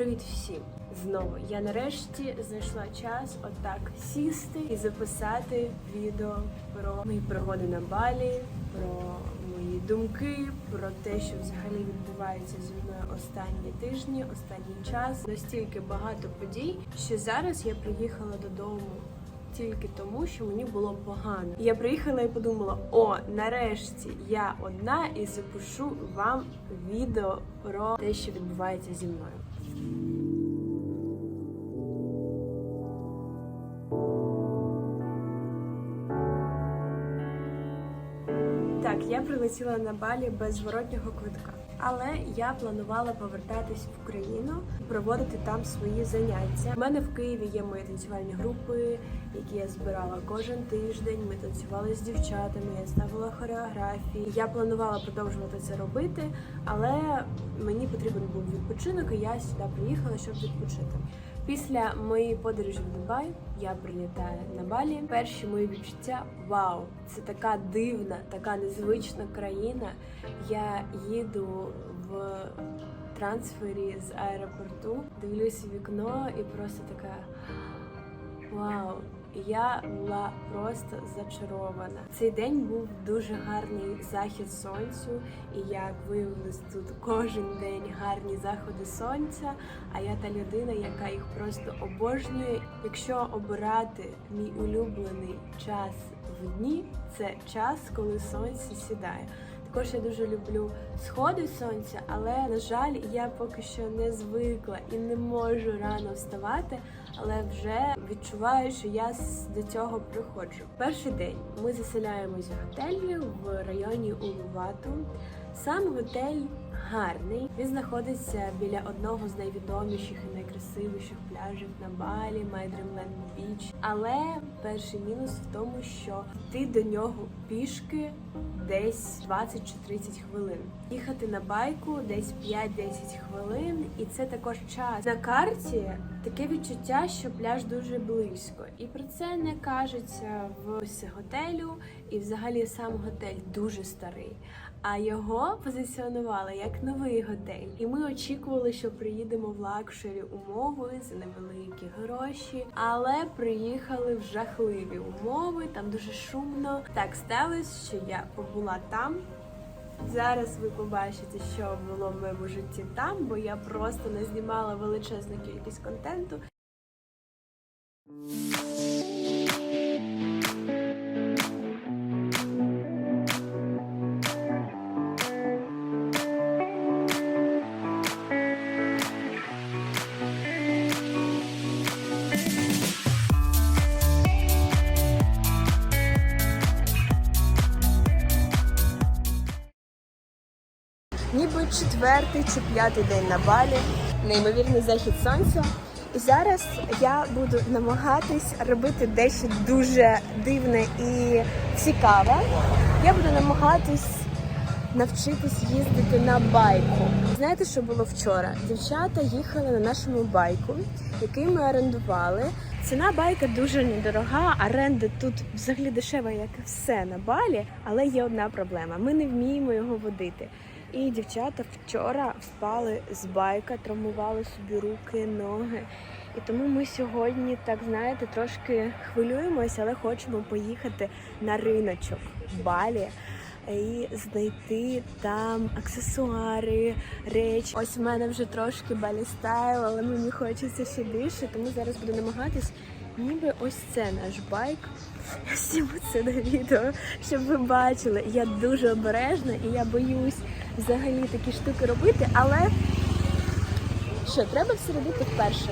Привіт всім! Знову я нарешті знайшла час отак сісти і записати відео про мої пригоди на балі, про мої думки, про те, що взагалі відбувається зі мною останні тижні, останній час. Настільки багато подій, що зараз я приїхала додому. Тільки тому, що мені було погано. Я приїхала і подумала: о, нарешті я одна і запишу вам відео про те, що відбувається зі мною. Прилетіла на балі без зворотнього квитка. Але я планувала повертатись в Україну, проводити там свої заняття. У мене в Києві є мої танцювальні групи, які я збирала кожен тиждень. Ми танцювали з дівчатами, я ставила хореографії. Я планувала продовжувати це робити, але мені потрібен був відпочинок, і я сюди приїхала, щоб відпочити. Після моєї подорожі в Дубай я прилітаю на Балі. Перші мої відчуття вау! Це така дивна, така незвична країна. Я їду в трансфері з аеропорту, дивлюся вікно і просто така вау! Я була просто зачарована. Цей день був дуже гарний захід сонцю, і як виявилось тут кожен день гарні заходи сонця. А я та людина, яка їх просто обожнює. Якщо обирати мій улюблений час в дні, це час, коли сонце сідає. Також я дуже люблю сходи сонця, але на жаль, я поки що не звикла і не можу рано вставати, але вже відчуваю, що я до цього приходжу. Перший день ми заселяємось в готелі в районі Улувату. Сам готель гарний. Він знаходиться біля одного з найвідоміших і найкрасивіших пляжів на Балі, Майдримленд Біч. Але перший мінус в тому, що йти до нього пішки десь 20 чи 30 хвилин. Їхати на байку десь 5-10 хвилин, і це також час. На карті таке відчуття, що пляж дуже близько, і про це не кажеться в готелю, і взагалі сам готель дуже старий. А його позиціонували як новий готель. І ми очікували, що приїдемо в лакшері умови за невеликі гроші, але приїхали в жахливі умови. Там дуже шумно. Так сталося, що я побула там. Зараз ви побачите, що було в моєму житті там, бо я просто не знімала величезну кількість контенту. Чи п'ятий день на балі, неймовірний захід сонця. І зараз я буду намагатись робити дещо дуже дивне і цікаве. Я буду намагатись навчитись їздити на байку. Знаєте, що було вчора? Дівчата їхали на нашому байку, який ми орендували. Ціна байка дуже недорога, оренда тут взагалі дешева, як все на балі, але є одна проблема: ми не вміємо його водити. І дівчата вчора впали з байка, травмували собі руки, ноги. І тому ми сьогодні, так знаєте, трошки хвилюємося, але хочемо поїхати на риночок в Балі і знайти там аксесуари, речі. Ось в мене вже трошки балі стайл, але мені хочеться ще більше, тому зараз буду намагатись. Ніби ось це наш байк. Я зніму це на відео, щоб ви бачили. Я дуже обережна і я боюсь взагалі такі штуки робити, але що, треба все робити вперше.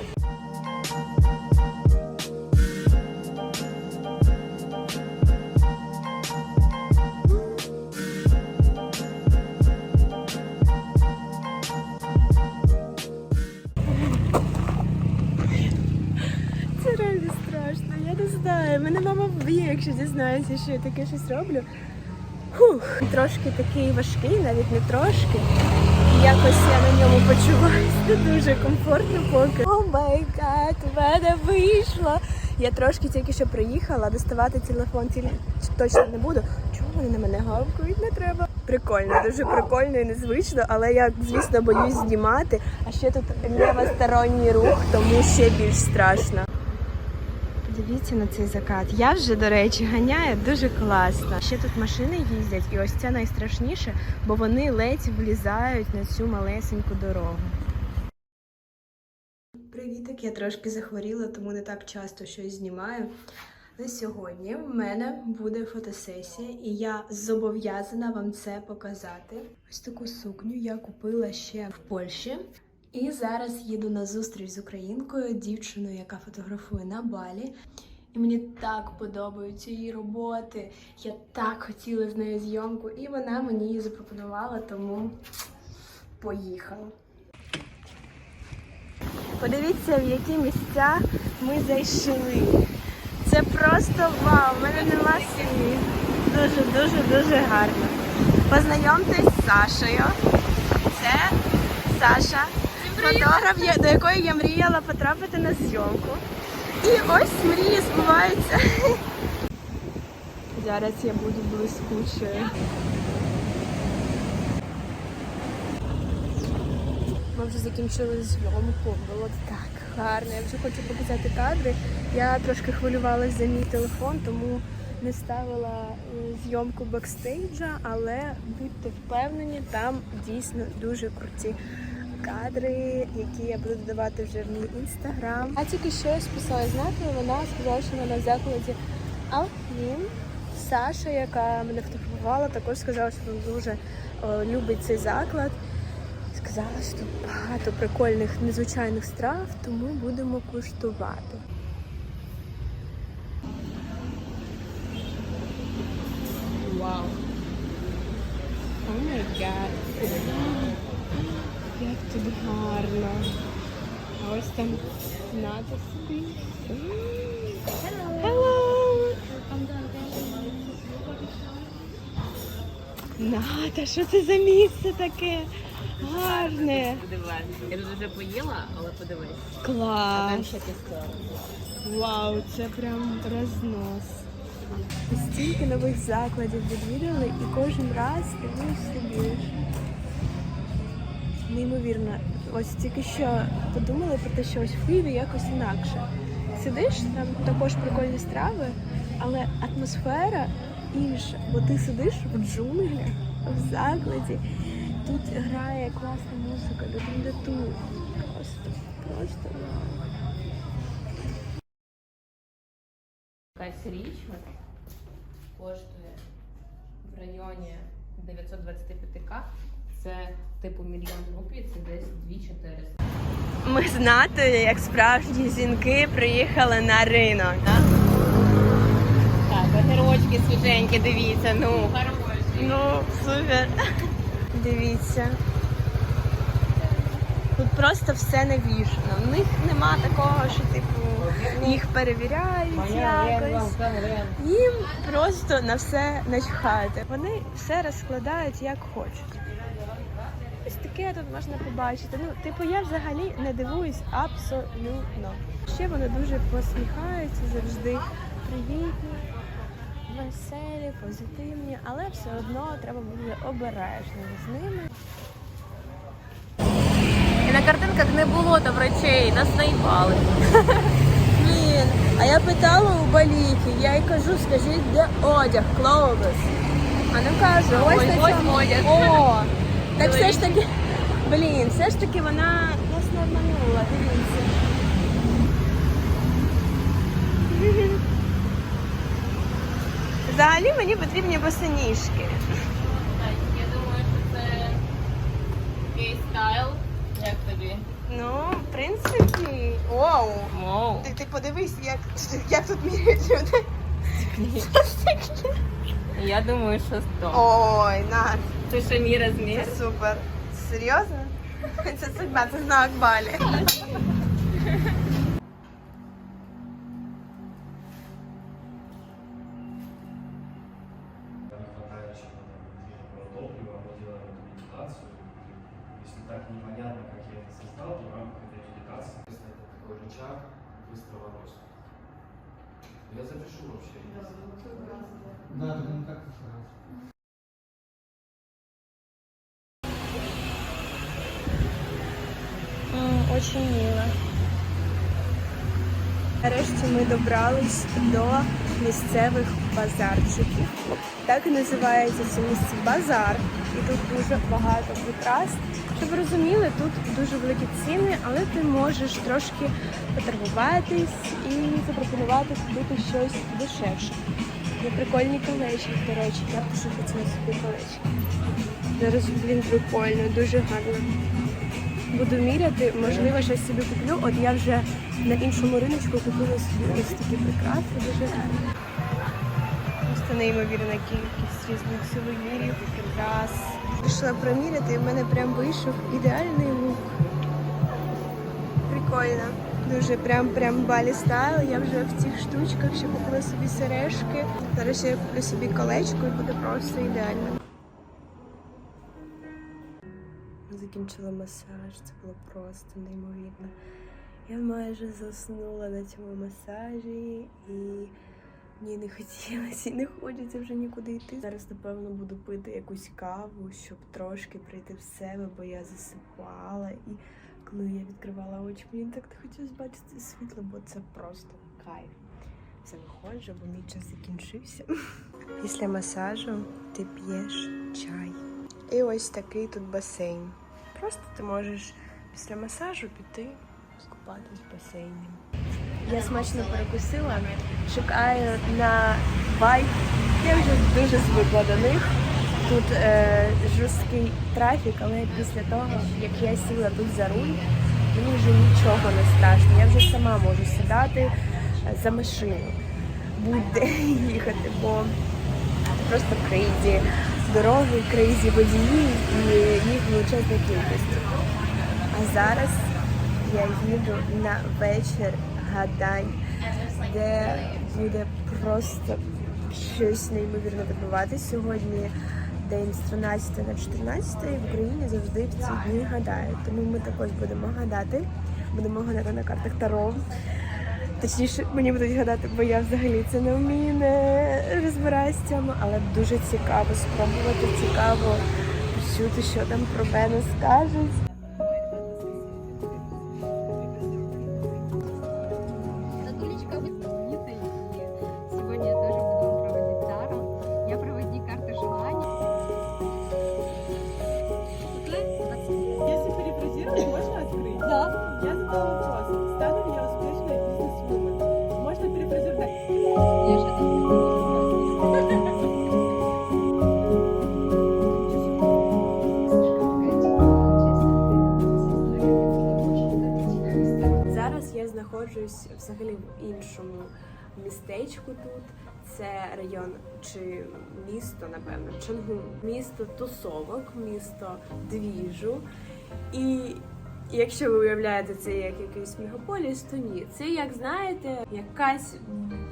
Це реально страшно, я не знаю. Мене мама вб'є, якщо дізнається, що я таке щось роблю. Фух, трошки такий важкий, навіть не трошки. Якось я на ньому почуваюся дуже комфортно поки. О май гад, в мене вийшло. Я трошки тільки що приїхала, доставати телефон тіль... точно не буду. Чому вони на мене гавкають? Не треба. Прикольно, дуже прикольно і незвично, але я, звісно, боюсь знімати. А ще тут лівосторонній рух, тому ще більш страшно. Подивіться на цей закат. Я вже, до речі, ганяю дуже класно. Ще тут машини їздять, і ось це найстрашніше, бо вони ледь влізають на цю малесеньку дорогу. Привітик, я трошки захворіла, тому не так часто щось знімаю. На сьогодні в мене буде фотосесія, і я зобов'язана вам це показати. Ось таку сукню я купила ще в Польщі. І зараз їду на зустріч з українкою, дівчиною, яка фотографує на балі. І мені так подобаються її роботи. Я так хотіла з нею зйомку, і вона мені її запропонувала, тому поїхала. Подивіться, в які місця ми зайшли. Це просто вау, в мене нема слів. Дуже, дуже, дуже гарно. Познайомтесь з Сашею. Це Саша, фотограф, до якої я мріяла потрапити на зйомку. І ось мрії збуваються. Зараз я буду блискучою. Ми вже закінчили зйомку, було так гарно. Я вже хочу показати кадри. Я трошки хвилювалася за мій телефон, тому не ставила е, зйомку бекстейджа, але будьте впевнені, там дійсно дуже круті кадри, які я буду додавати вже в мій інстаграм. А тільки що я списала знаки, вона сказала, що вона в закладі Алфін. Саша, яка мене фотографувала, також сказала, що вона дуже о, любить цей заклад. Сказала, що тут багато прикольних незвичайних страв, тому будемо куштувати. Вау! О май гад! Як тут гарно! А ось там Ната собі. Hello! Ната, що це за місце таке? Гарне! Я тут вже поїла, але подивись. Клас! ще. Вау, це прям рознос. Стільки нових закладів відвідали і кожен раз дивишся більше. Неймовірно. Ось тільки що подумали про те, що ось в Києві якось інакше. Сидиш, там також прикольні страви, але атмосфера інша, бо ти сидиш в джунглях, в закладі. Тут грає класна музика, тут. Просто, просто. Якась річ коштує в районі 925к. Це типу мільйон рупій, це десь 2400. Ми з Натою, як справжні жінки, приїхали на ринок. Так, огірочки свіженькі, дивіться, ну. Хороші. Ну, супер. Дивіться. Тут просто все навішано. В них нема такого, що типу їх перевіряють якось. Їм просто на все начхати. Вони все розкладають як хочуть. Ось таке тут можна побачити. Ну, типу, я взагалі не дивуюсь абсолютно. Ще вони дуже посміхаються, завжди привітні, веселі, позитивні, але все одно треба бути обережним з ними. І на картинках не було там речей, нас наїбали. Блін, а я питала у Баліки, я їй кажу, скажіть, де одяг, clothes. А не каже, ось Ось, ось одяг. О, так все ж таки, блін, все ж таки вона нас не обманула, дивіться. Взагалі мені потрібні босоніжки. Я думаю, що це кей-стайл. Як тобі? Ну, в принципі, вау. Воу. Ти, ти подивись, як, як тут міряють люди. Я думаю, що 100. Ой, на, Це ще мій розмір. це супер. Серйозно? Це судьба, це знак Балі. Добрались до місцевих базарчиків. Так і називається це місце базар. І тут дуже багато прикрас. Щоб ви розуміли, тут дуже великі ціни, але ти можеш трошки поторгуватись і запропонувати купити щось дешевше. Є прикольні колечки, до речі, я дуже хотіла собі колечки. Зараз він прикольно, дуже гарно. Буду міряти, можливо, щось собі куплю. От я вже на іншому риночку купила собі ось такі прикраси, дуже гарні. Просто неймовірна кількість різних сувенірів, прикрас. Пішла проміряти, і в мене прям вийшов ідеальний лук. Прикольно. Дуже прям прям балі стайл. Я вже в цих штучках ще купила собі сережки. Зараз я куплю собі колечко і буде просто ідеально. Закінчила масаж, це було просто неймовірно. Я майже заснула на цьому масажі і мені не хотілося і не хочеться вже нікуди йти. Зараз, напевно, буду пити якусь каву, щоб трошки прийти в себе, бо я засипала. І коли я відкривала очі, мені так не хотілося бачити світло, бо це просто кайф. Все виходжу, бо мій час закінчився. Після масажу ти п'єш чай. І ось такий тут басейн. Просто ти можеш після масажу піти скупатись в басейні. Я смачно перекусила, чекаю на байк. Я вже дуже звикла до них. Тут е, жорсткий трафік, але після того, як я сіла тут за руль, мені вже нічого не страшно. Я вже сама можу сідати е, за машину, будь-де їхати, бо просто крейзі дороги, крейзі водії і їх величезна кількість. А зараз я їду на вечір гадань, де буде просто щось неймовірне відбуватися. Сьогодні день з 13 на 14 в Україні завжди в ці дні гадають. Тому ми також будемо гадати. Будемо гадати на картах Таро. Точніше, мені будуть гадати, бо я взагалі це не вмію, не розбираюся в цьому, але дуже цікаво спробувати, цікаво почути, що там про мене скажуть. Знаходжусь взагалі в іншому містечку тут. Це район чи місто, напевно, Чангун. Місто тусовок, місто двіжу. І якщо ви уявляєте це як якийсь мегаполіс, то ні. Це, як знаєте, якась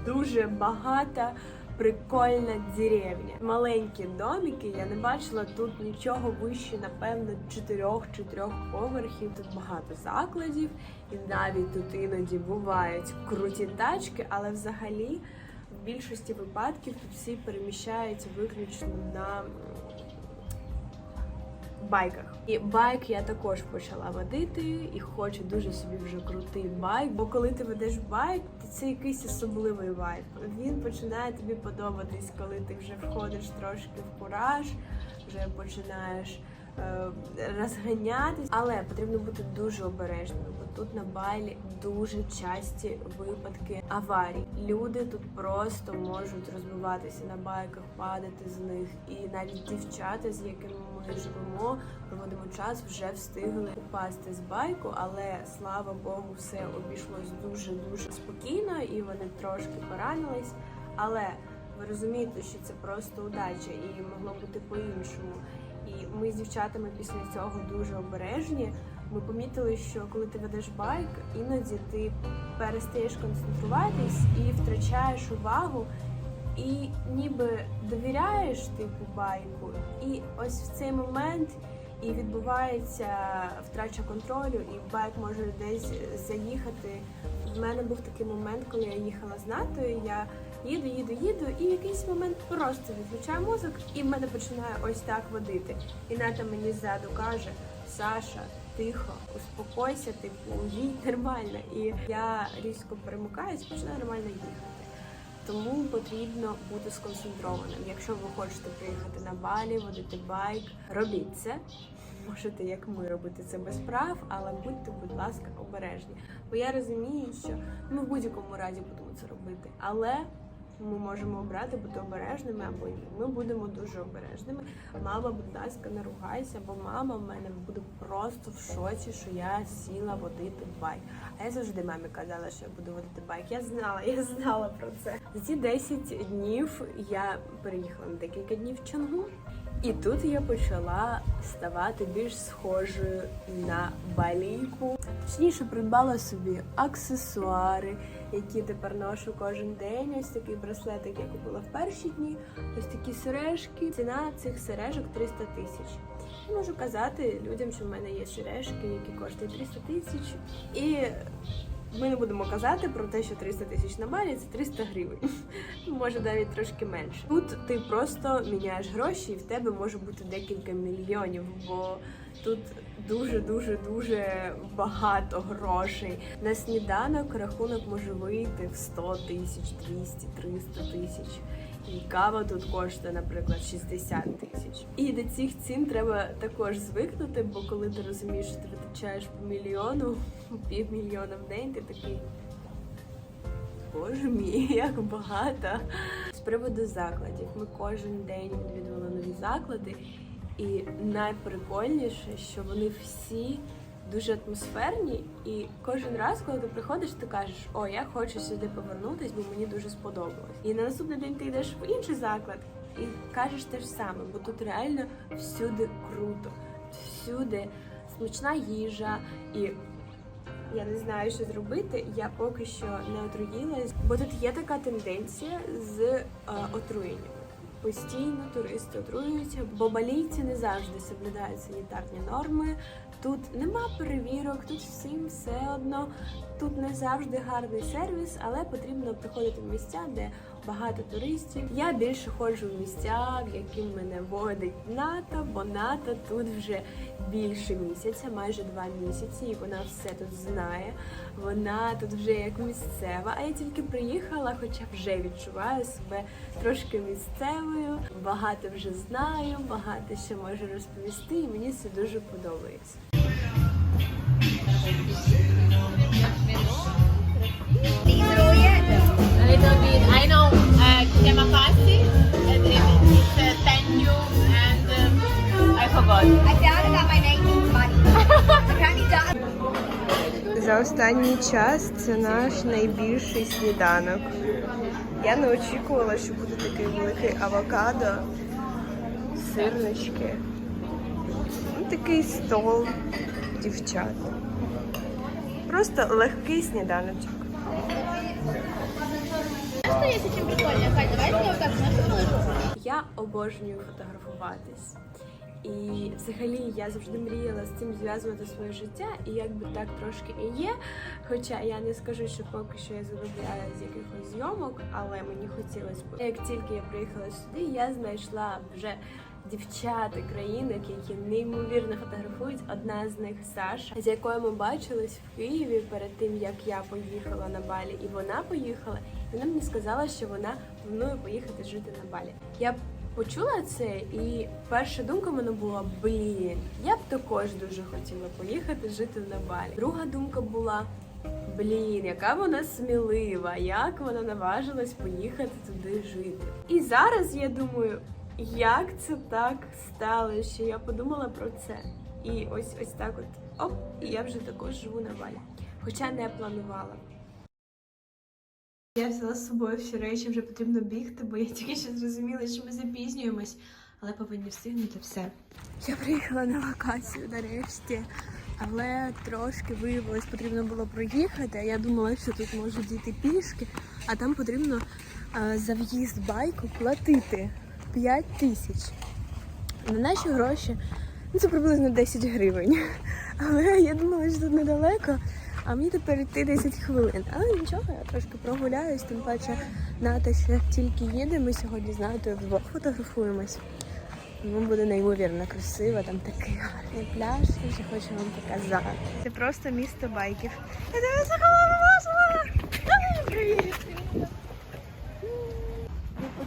дуже багата. Прикольна деревня. Маленькі домики. Я не бачила тут нічого вище, напевно, чотирьох чи трьох поверхів. Тут багато закладів, і навіть тут іноді бувають круті тачки, але взагалі в більшості випадків тут всі переміщаються виключно на байках. І байк я також почала водити і хочу дуже собі вже крутий байк. Бо коли ти ведеш байк, це якийсь особливий вайб. Він починає тобі подобатись, коли ти вже входиш трошки в кураж, вже починаєш е, розганятись. Але потрібно бути дуже обережними, бо тут на балі дуже часті випадки аварій. Люди тут просто можуть розбиватися на байках, падати з них, і навіть дівчата, з якими ми живемо, проводимо час, вже встигли упасти з байку, але слава Богу, все обійшлось дуже дуже спокійно, і вони трошки поранились. Але ви розумієте, що це просто удача, і могло бути по-іншому. І ми з дівчатами після цього дуже обережні. Ми помітили, що коли ти ведеш байк, іноді ти перестаєш концентруватись і втрачаєш увагу, і ніби довіряєш типу байку. І ось в цей момент і відбувається втрача контролю, і байк може десь заїхати. В мене був такий момент, коли я їхала з Натою, я Їду, їду, їду, і в якийсь момент просто відключаю мозок, і в мене починає ось так водити. І Ната мені ззаду каже: Саша, тихо, успокойся, типу, їдь нормально. І я різко перемикаюсь, починаю нормально їхати. Тому потрібно бути сконцентрованим. Якщо ви хочете приїхати на Балі, водити байк, робіть це. Можете, як ми, робити це без прав, але будьте, будь ласка, обережні. Бо я розумію, що ми в будь-якому разі будемо це робити. Але ми можемо обрати бути обережними або ні. Ми будемо дуже обережними. Мама, будь ласка, не ругайся, бо мама в мене буде просто в шоці, що я сіла водити байк. А я завжди мамі казала, що я буду водити байк. Я знала, я знала про це. За ці 10 днів я переїхала на декілька днів в Чонгу. І тут я почала ставати більш схожою на балійку. Точніше, придбала собі аксесуари, які тепер ношу кожен день. Ось такий браслетик я купила в перші дні. Ось такі сережки. Ціна цих сережок 300 тисяч. Можу казати людям, що в мене є сережки, які коштують 300 тисяч. І ми не будемо казати про те, що 300 тисяч на балі це 300 гривень. Може навіть трошки менше. Тут ти просто міняєш гроші, і в тебе може бути декілька мільйонів, бо тут дуже дуже дуже багато грошей. На сніданок рахунок може вийти в 100 тисяч, 200, 300 тисяч. І кава тут коштує, наприклад, 60 тисяч. І до цих цін треба також звикнути, бо коли ти розумієш, що ти витрачаєш по мільйону, півмільйона в день, ти такий. Боже мій, як багато. З приводу закладів. Ми кожен день відвідували нові заклади, і найприкольніше, що вони всі дуже атмосферні, і кожен раз, коли ти приходиш, ти кажеш, о, я хочу сюди повернутись, бо мені дуже сподобалось. І на наступний день ти йдеш в інший заклад і кажеш те ж саме, бо тут реально всюди круто, всюди смачна їжа і. Я не знаю, що зробити. Я поки що не отруїлась, бо тут є така тенденція з е, отруєнням. Постійно туристи отруюються, бо балійці не завжди соблюдають санітарні норми. Тут нема перевірок, тут всім все одно. Тут не завжди гарний сервіс, але потрібно приходити в місця, де багато туристів. Я більше ходжу в місця, в які мене водить НАТО, бо НАТО тут вже більше місяця, майже два місяці, і вона все тут знає. Вона тут вже як місцева. А я тільки приїхала, хоча вже відчуваю себе трошки місцевою. Багато вже знаю, багато ще можу розповісти, і мені це дуже подобається. A little bit. I know uh, Kemakasi, and it- it's uh, Tenyu, and um, I forgot. I doubted that my name money. Apparently. За останній час це наш найбільший сніданок. Я не очікувала, що буде такий великий авокадо, сирнички. Ну, такий стол дівчат. Просто легкий сніданочок. Что є чим прикольно, Хай, давайте я отак так нашу. Я обожнюю фотографуватись. І взагалі я завжди мріяла з цим зв'язувати своє життя, і якби так трошки і є. Хоча я не скажу, що поки що я заробляю з якихось зйомок, але мені хотілося б. Як тільки я приїхала сюди, я знайшла вже дівчат країнок, які неймовірно фотографують. Одна з них Саша, з якою ми бачились в Києві перед тим, як я поїхала на Балі, і вона поїхала. І вона мені сказала, що вона планує поїхати жити на Балі. Я почула це, і перша думка в мене була: блін, я б також дуже хотіла поїхати жити на Балі. Друга думка була. Блін, яка вона смілива, як вона наважилась поїхати туди жити. І зараз я думаю, як це так стало, що я подумала про це. І ось ось так от оп, і я вже також живу на Балі. Хоча не планувала. Я взяла з собою всі речі, вже потрібно бігти, бо я тільки що зрозуміла, що ми запізнюємось, але повинні встигнути все. Я приїхала на локацію нарешті, але трошки виявилось, потрібно було проїхати. А я думала, що тут можу діти пішки, а там потрібно а, за в'їзд байку платити 5 тисяч. На наші гроші ну, це приблизно 10 гривень. Але я думала, що тут недалеко. А мені тепер йти 10 хвилин. Але нічого, я трошки прогуляюсь, тим паче Ната ще тільки їде. Ми сьогодні з Натою вдвох фотографуємось. Ну, буде неймовірно красиво, там такий гарний пляж, я вже хочу вам показати. Це просто місто байків. Я тебе заховала! Привіт!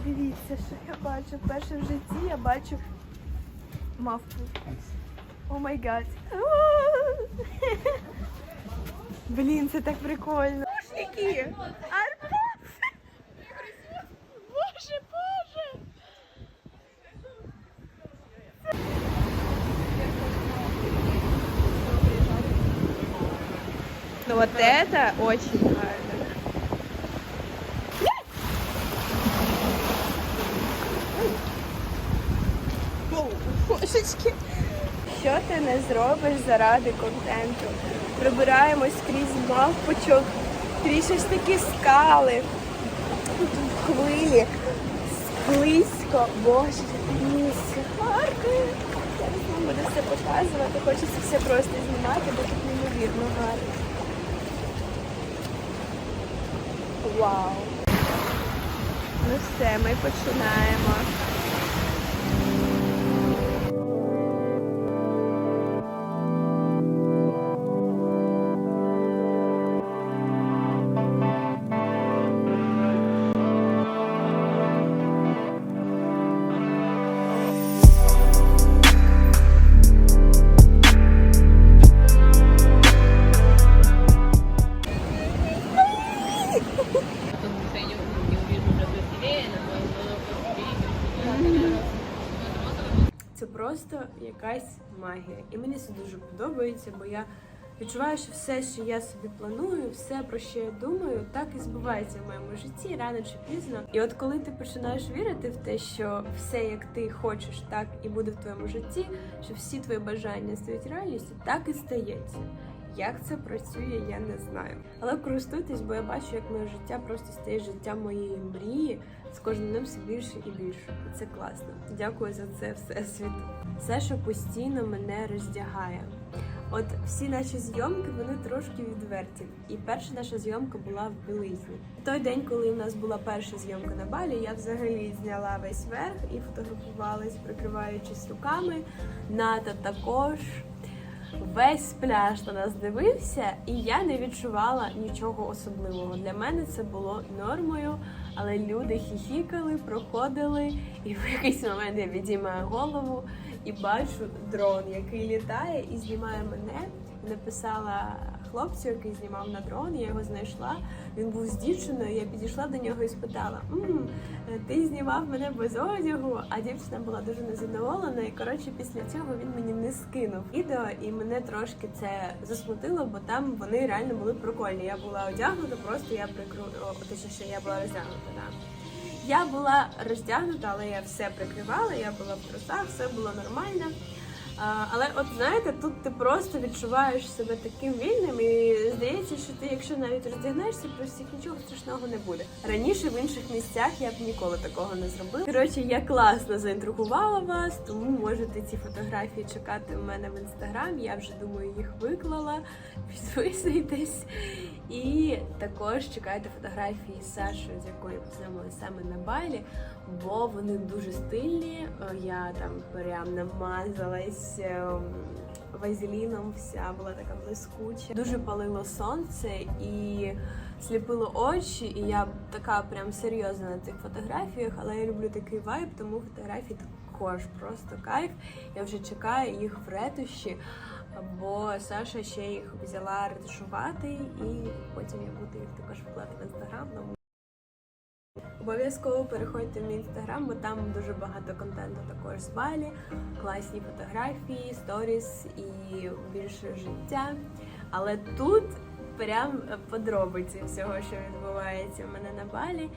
Ну подивіться, що я бачу. Вперше в житті я бачу мавпу. О май гад. Блін, це так прикольно. Які? Боже, боже! Ну вот это очень гарно. Не зробиш заради контенту? Прибираємось крізь мавпочок, крізь ось такі скали. Тут хвилі, склизько, боже, місце, парки. Я вам буду все показувати, хочеться все просто знімати, бо тут неймовірно гарно. Вау! Ну все, ми починаємо. Магія. І мені це дуже подобається, бо я відчуваю, що все, що я собі планую, все, про що я думаю, так і збувається в моєму житті рано чи пізно. І от коли ти починаєш вірити в те, що все, як ти хочеш, так і буде в твоєму житті, що всі твої бажання стають реальністю, так і стається. Як це працює, я не знаю. Але користуйтесь, бо я бачу, як моє життя просто стає життям моєї мрії з кожним днем все більше і більше. І це класно. Дякую за це все. Саша постійно мене роздягає. От всі наші зйомки вони трошки відверті. І перша наша зйомка була в білизні. Той день, коли у нас була перша зйомка на балі, я взагалі зняла весь верх і фотографувалась, прикриваючись руками. Ната також. Весь пляж на нас дивився, і я не відчувала нічого особливого. Для мене це було нормою, але люди хіхікали, проходили, і в якийсь момент я відіймаю голову і бачу дрон, який літає і знімає мене. Написала хлопцю, який знімав на дрон, я його знайшла. Він був з дівчиною. Я підійшла до нього і спитала: «М, ти знімав мене без одягу, а дівчина була дуже незадоволена. І коротше, після цього він мені не скинув відео, і мене трошки це засмутило, бо там вони реально були прикольні. Я була одягнута, просто я прикру о, точніше, я була роздягнута. Да. Я була роздягнута, але я все прикривала, я була в трусах, все було нормально. Але от знаєте, тут ти просто відчуваєш себе таким вільним, і здається, що ти, якщо навіть роздягнешся, про всіх нічого страшного не буде. Раніше в інших місцях я б ніколи такого не зробила. Коротше, я класно заінтригувала вас, тому можете ці фотографії чекати в мене в інстаграм. Я вже думаю, їх виклала. Підписуйтесь. І також чекайте фотографії з Сашою, з якою познайомилися саме на балі, бо вони дуже стильні. Е, Я там прям намазалась ем, вазеліном, вся була така блискуча. Дуже палило сонце і сліпило очі, і я така прям серйозна на цих фотографіях, але я люблю такий вайб, тому фотографії також просто кайф. Я вже чекаю їх в ретуші. Бо Саша ще їх взяла ретушувати, і потім я буду їх також вкладати в інстаграм. Обов'язково переходьте в мій інстаграм, бо там дуже багато контенту також з Балі, класні фотографії, сторіс і більше життя. Але тут прям подробиці всього, що відбувається в мене на балі.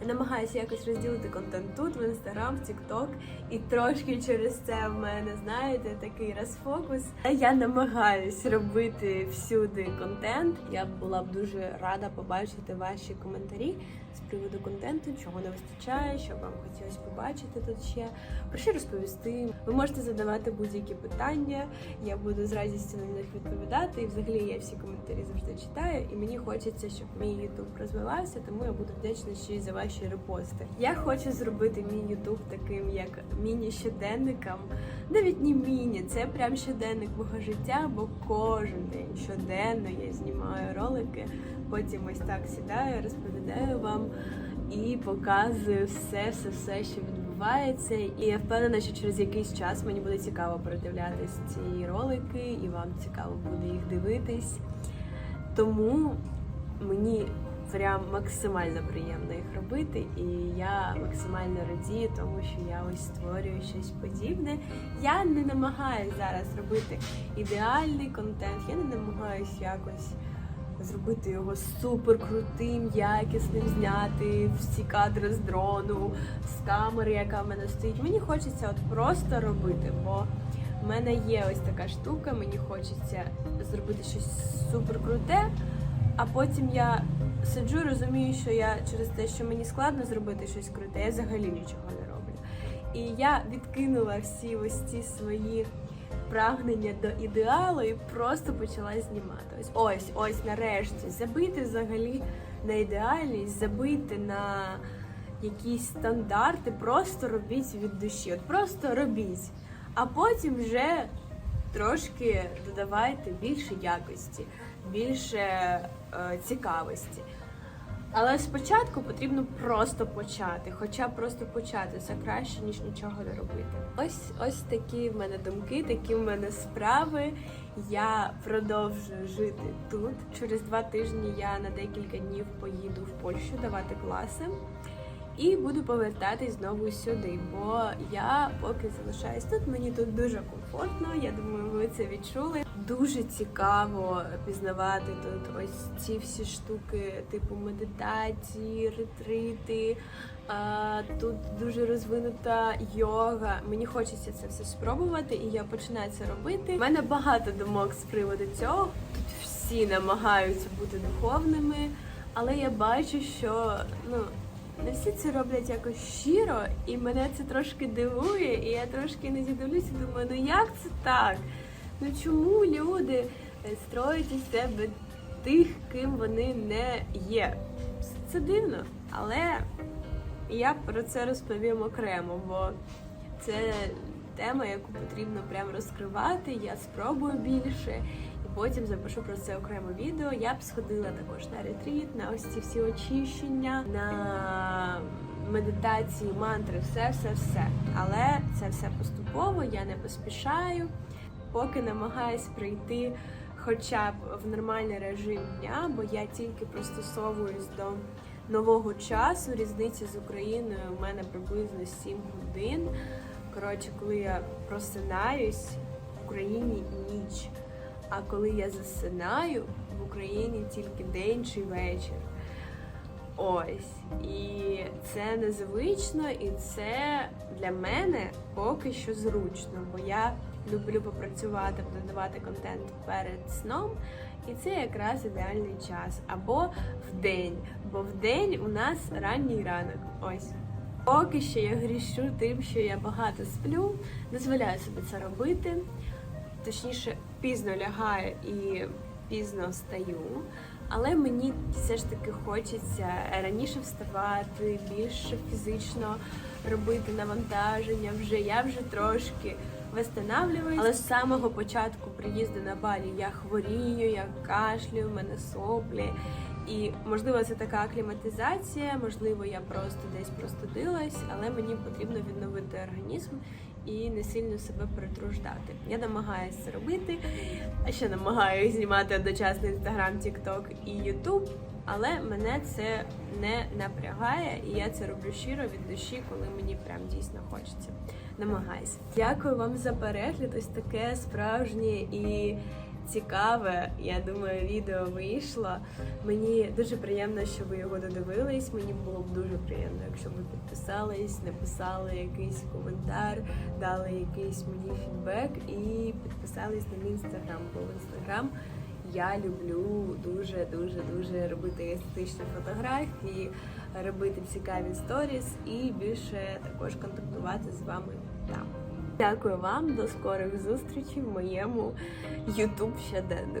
Я намагаюся якось розділити контент тут, в інстаграм, в тікток, і трошки через це в мене, знаєте, такий розфокус. Я намагаюсь робити всюди контент. Я була б дуже рада побачити ваші коментарі з приводу контенту, чого не вистачає, що вам хотілося побачити тут ще, про що розповісти. Ви можете задавати будь-які питання. Я буду з радістю на них відповідати. І взагалі я всі коментарі завжди читаю. І мені хочеться, щоб мій Ютуб розвивався, тому я буду вдячна ще й за ваші репости. Я хочу зробити мій Ютуб таким, як міні-щоденником. Навіть не міні, це прям щоденник мого життя, бо кожен день щоденно я знімаю ролики. Потім ось так сідаю, розповідаю вам і показую все, все, все, що відбувається. І я впевнена, що через якийсь час мені буде цікаво передивлятись ці ролики, і вам цікаво буде їх дивитись. Тому мені прям максимально приємно їх робити, і я максимально радію, тому що я ось створюю щось подібне. Я не намагаюся зараз робити ідеальний контент, я не намагаюся якось зробити його супер крутим, якісним, зняти всі кадри з дрону, з камери, яка в мене стоїть. Мені хочеться от просто робити, бо в мене є ось така штука, мені хочеться зробити щось супер круте, а потім я сиджу, розумію, що я через те, що мені складно зробити щось круте, я взагалі нічого не роблю. І я відкинула всі ось ці свої прагнення до ідеалу і просто почала знімати. Ось ось, ось нарешті забити взагалі на ідеальність, забити на якісь стандарти, просто робіть від душі. От просто робіть. А потім вже трошки додавайте більше якості, більше е, цікавості. Але спочатку потрібно просто почати, хоча просто почати це краще ніж нічого не робити. Ось ось такі в мене думки, такі в мене справи. Я продовжую жити тут. Через два тижні я на декілька днів поїду в Польщу давати класи. І буду повертатись знову сюди, бо я поки залишаюсь тут. Мені тут дуже комфортно. Я думаю, ви це відчули. Дуже цікаво пізнавати тут ось ці всі штуки, типу медитації, ретрити. Тут дуже розвинута йога. Мені хочеться це все спробувати, і я починаю це робити. У мене багато думок з приводу цього. Тут всі намагаються бути духовними, але я бачу, що ну. Не всі це роблять якось щиро, і мене це трошки дивує, і я трошки не дивлюся, думаю, ну як це так? Ну чому люди е, строять із себе тих, ким вони не є? Це дивно, але я про це розповім окремо, бо це тема, яку потрібно прям розкривати. Я спробую більше. Потім запишу про це окреме відео. Я б сходила також на ретріт, на ось ці всі очищення, на медитації, мантри, все, все, все. Але це все поступово, я не поспішаю, поки намагаюсь прийти хоча б в нормальний режим дня, бо я тільки пристосовуюсь до нового часу. Різниця з Україною у мене приблизно 7 годин. Коротше, коли я просинаюсь в Україні ніч. А коли я засинаю в Україні тільки день чи вечір. Ось. І це незвично, і це для мене поки що зручно, бо я люблю попрацювати, додавати контент перед сном, і це якраз ідеальний час. Або в день, бо в день у нас ранній ранок. Ось. Поки що я грішу тим, що я багато сплю, дозволяю собі це робити. Точніше, пізно лягаю і пізно встаю. Але мені все ж таки хочеться раніше вставати, більше фізично робити навантаження. Вже я вже трошки вистанавлююсь. Але з самого початку приїзду на Балі я хворію, я кашлюю, в мене соплі. І можливо це така акліматизація, можливо, я просто десь простудилась, але мені потрібно відновити організм і не сильно себе перетруждати. Я намагаюся це робити, а ще намагаюся знімати одночасно інстаграм, тікток і ютуб. Але мене це не напрягає, і я це роблю щиро від душі, коли мені прям дійсно хочеться. Намагаюся. Дякую вам за перегляд. Ось таке справжнє і цікаве. Я думаю, відео вийшло. Мені дуже приємно, що ви його додивились. Мені було б дуже приємно, якщо ви підписались, написали якийсь коментар, дали якийсь мені фідбек і підписались на мій інстаграм. Бо в інстаграм я люблю дуже дуже дуже робити естетичні фотографії, робити цікаві сторіс і більше також контактувати з вами там. Дякую вам, до скорих зустрічей в моєму YouTube щоденнику.